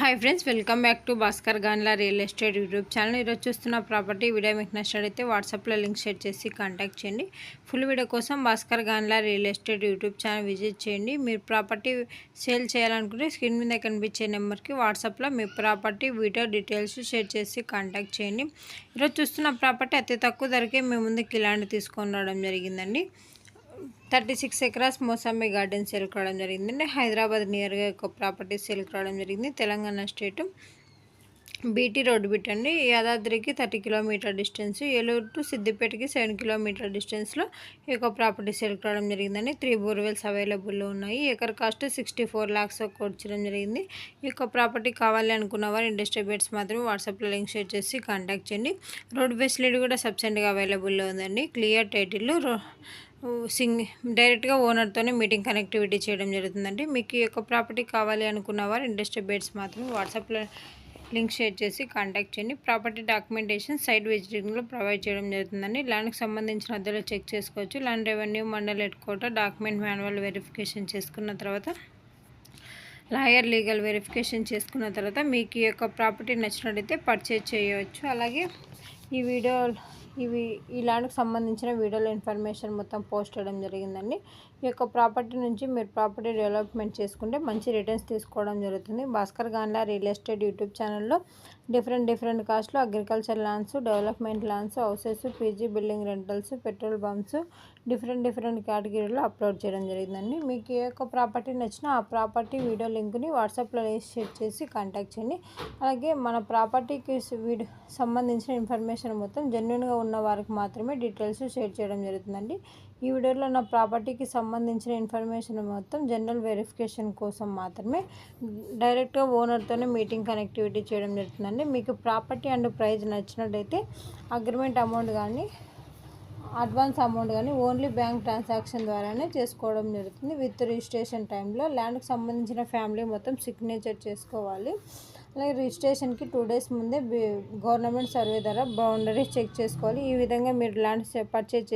Hi friends welcome back to Bhaskar Ganla real estate YouTube channel. ఈరోజు చూస్తున్న property video మీకు నచ్చినట్లయితే వాట్సాప్లో లింక్ షేర్ చేసి కాంటాక్ట్ చేయండి. ఫుల్ వీడియో కోసం Bhaskar Ganla real estate YouTube channel visit చేయండి. మీరు ప్రాపర్టీ సేల్ చేయాలనుకుంటే స్క్రీన్ మీద కనిపించే నెంబర్కి వాట్సాప్లో మీ ప్రాపర్టీ వీడియో డీటెయిల్స్ షేర్ చేసి కాంటాక్ట్ చేయండి. ఈరోజు చూస్తున్న ప్రాపర్టీ అతి తక్కువ ధరకే మేము ముందుకు ఇలాంటి తీసుకొని రావడం జరిగిందండి. Thirty six acres mosambi garden sale కావడం జరిగిందండి హైదరాబాద్ నియర్గా ఒక ప్రాపర్టీ సేల్ కావడం జరిగింది. Telangana state BT road bit అండి. యాదాద్రికి thirty kilometre distance Eluru to సిద్దిపేటకి seven kilometre డిస్టెన్స్లో ఈ యొక్క ప్రాపర్టీ సేల్ కావడం జరిగిందండి. త్రీ బోర్వెల్స్ అవైలబుల్లో ఉన్నాయి. Acre cost sixty four lakhs కొట్టడం జరిగింది. ఈ యొక్క ప్రాపర్టీ కావాలి అనుకున్న వారు ఇండస్ట్రీ బేట్స్ మాత్రం వాట్సాప్లో లింక్ షేర్ చేసి కాంటాక్ట్ చేయండి. రోడ్ ఫెసిలిటీ కూడా సబ్సెంట్గా అవైలబుల్లో ఉందండి. క్లియర్ టైటిల్ సింగ్ డైరెక్ట్గా ఓనర్తోనే మీటింగ్ కనెక్టివిటీ చేయడం జరుగుతుందండి. మీకు ఈ యొక్క ప్రాపర్టీ కావాలి అనుకున్న వారు ఇండస్ట్రీ బేట్స్ మాత్రం వాట్సాప్లో లింక్ షేర్ చేసి కాంటాక్ట్ చేయండి. ప్రాపర్టీ డాక్యుమెంటేషన్ సైట్ విజిటింగ్లో ప్రొవైడ్ చేయడం జరుగుతుందండి. ల్యాండ్కి సంబంధించిన అద్దెలో చెక్ చేసుకోవచ్చు. Land revenue mandal head document manual verification చేసుకున్న తర్వాత లాయర్ లీగల్ వెరిఫికేషన్ చేసుకున్న తర్వాత మీకు ఈ యొక్క ప్రాపర్టీ నచ్చినట్టయితే పర్చేజ్ చేయవచ్చు. అలాగే ఈ వీడియో ఇవి ఇలాంటికి సంబంధించిన వీడియోలు ఇన్ఫర్మేషన్ మొత్తం పోస్ట్ చేయడం జరిగిందండి. ఈ యొక్క ప్రాపర్టీ నుంచి మీరు ప్రాపర్టీ డెవలప్మెంట్ చేసుకుంటే మంచి రిటర్న్స్ తీసుకోవడం జరుగుతుంది. Bhaskar Ganla real estate YouTube ఛానల్లో డిఫరెంట్ డిఫరెంట్ కాస్ట్లో agriculture lands development lands houses PG building rentals petrol bunks different different కేటగిరీలో అప్లోడ్ చేయడం జరిగిందండి. మీకు ఏ యొక్క ప్రాపర్టీ నచ్చినా ఆ ప్రాపర్టీ వీడియో లింక్ని వాట్సాప్లో షేర్ చేసి కాంటాక్ట్ చేయండి. అలాగే మన ప్రాపర్టీకి వీడియో సంబంధించిన ఇన్ఫర్మేషన్ మొత్తం జెన్యున్గా ఉన్న వారికి మాత్రమే డీటెయిల్స్ షేర్ చేయడం జరుగుతుందండి. ఈ వీడియోలో నా ప్రాపర్టీకి సంబంధించిన ఇన్ఫర్మేషన్ మొత్తం జనరల్ వెరిఫికేషన్ కోసం మాత్రమే డైరెక్ట్గా ఓనర్తోనే మీటింగ్ కనెక్టివిటీ చేయడం జరుగుతుందండి. మీకు ప్రాపర్టీ అండ్ ప్రైజ్ నచ్చినట్టయితే అగ్రిమెంట్ అమౌంట్ కానీ అడ్వాన్స్ అమౌంట్ కానీ ఓన్లీ బ్యాంక్ ట్రాన్సాక్షన్ ద్వారానే చేసుకోవడం జరుగుతుంది. విత్ రిజిస్ట్రేషన్ టైంలో ల్యాండ్కి సంబంధించిన ఫ్యామిలీ మొత్తం సిగ్నేచర్ చేసుకోవాలి. అలాగే రిజిస్ట్రేషన్కి టూ డేస్ ముందే గవర్నమెంట్ సర్వే ద్వారా బౌండరీస్ చెక్ చేసుకోవాలి. ఈ విధంగా మీరు ల్యాండ్ పర్చేజ్